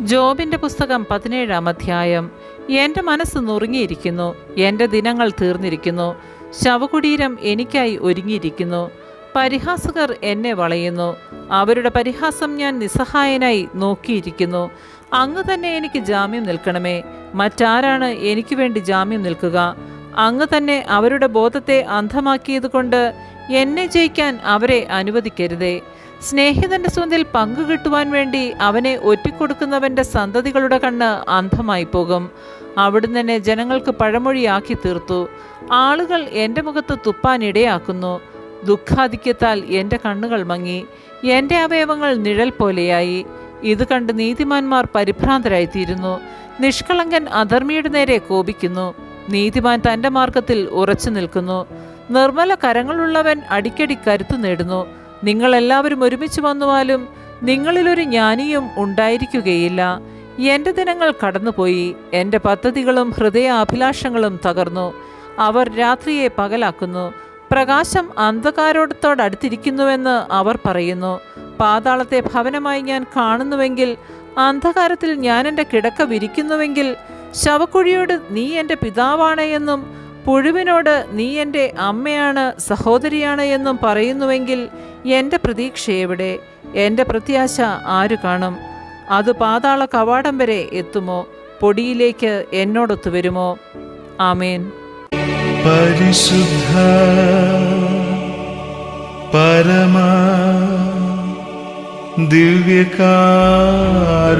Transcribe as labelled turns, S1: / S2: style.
S1: ജോബിന്റെ പുസ്തകം പതിനേഴാം അധ്യായം. എന്റെ മനസ്സ് നുറുങ്ങിയിരിക്കുന്നു എന്റെ ദിനങ്ങൾ തീർന്നിരിക്കുന്നു ശവകുടീരം എനിക്കായി ഒരുങ്ങിയിരിക്കുന്നു. പരിഹാസകർ എന്നെ വളയുന്നു അവരുടെ പരിഹാസം ഞാൻ നിസ്സഹായനായി നോക്കിയിരിക്കുന്നു. അങ്ങ് തന്നെ എനിക്ക് ജാമ്യം നിൽക്കണമേ മറ്റാരാണ് എനിക്ക് വേണ്ടി ജാമ്യം നിൽക്കുക? അങ്ങ് തന്നെ അവരുടെ ബോധത്തെ അന്ധമാക്കിയതുകൊണ്ട് എന്നെ ജയിക്കാൻ അവരെ അനുവദിക്കരുതേ. സ്നേഹിതന്റെ സ്വന്തിൽ പങ്കു കിട്ടുവാൻ വേണ്ടി അവനെ ഒറ്റിക്കൊടുക്കുന്നവന്റെ സന്തതികളുടെ കണ്ണ് അന്ധമായി പോകും. അവിടുന്ന് തന്നെ ജനങ്ങൾക്ക് പഴമൊഴിയാക്കി തീർത്തു. ആളുകൾ എന്റെ മുഖത്ത് തുപ്പാൻ ഇടയാക്കുന്നു. ദുഃഖാധിക്യത്താൽ എന്റെ കണ്ണുകൾ മങ്ങി. എന്റെ അവയവങ്ങൾ നിഴൽ പോലെയായി. ഇത് കണ്ട് നീതിമാന്മാർ പരിഭ്രാന്തരായിത്തീരുന്നു. നിഷ്കളങ്കൻ അധർമ്മിയുടെ നേരെ കോപിക്കുന്നു. നീതിമാൻ തന്റെ മാർഗത്തിൽ ഉറച്ചു നിൽക്കുന്നു. നിർമ്മല കരങ്ങളുള്ളവൻ അടിക്കടി കരുത്തു നേടുന്നു. നിങ്ങളെല്ലാവരും ഒരുമിച്ച് വന്നുവാലും നിങ്ങളിലൊരു ജ്ഞാനിയും ഉണ്ടായിരിക്കുകയില്ല. എന്റെ ദിനങ്ങൾ കടന്നുപോയി. എന്റെ പദ്ധതികളും ഹൃദയ അഭിലാഷങ്ങളും തകർന്നു. അവർ രാത്രിയെ പകലാക്കുന്നു. പ്രകാശം അന്ധകാരോടത്തോടടുത്തിരിക്കുന്നുവെന്ന് അവർ പറയുന്നു. പാതാളത്തെ ഭവനമായി ഞാൻ കാണുന്നുവെങ്കിൽ അന്ധകാരത്തിൽ ഞാൻ എന്റെ കിടക്ക വിരിക്കുന്നുവെങ്കിൽ ശവക്കുഴിയോട് നീ എന്റെ പിതാവാണ് എന്നും പുഴുവിനോട് നീ എന്റെ അമ്മയാണ് സഹോദരിയാണ് എന്നും പറയുന്നുവെങ്കിൽ എന്റെ പ്രതീക്ഷ എവിടെ? എന്റെ പ്രത്യാശ ആര് കാണും? അത് പാതാള കവാടം വരെ എത്തുമോ? പൊടിയിലേക്ക് എന്നോടൊത്തു വരുമോ? ആമേൻ.
S2: പരിശുദ്ധ പരമ ദിവ്യകാരുണ്യത്തിന്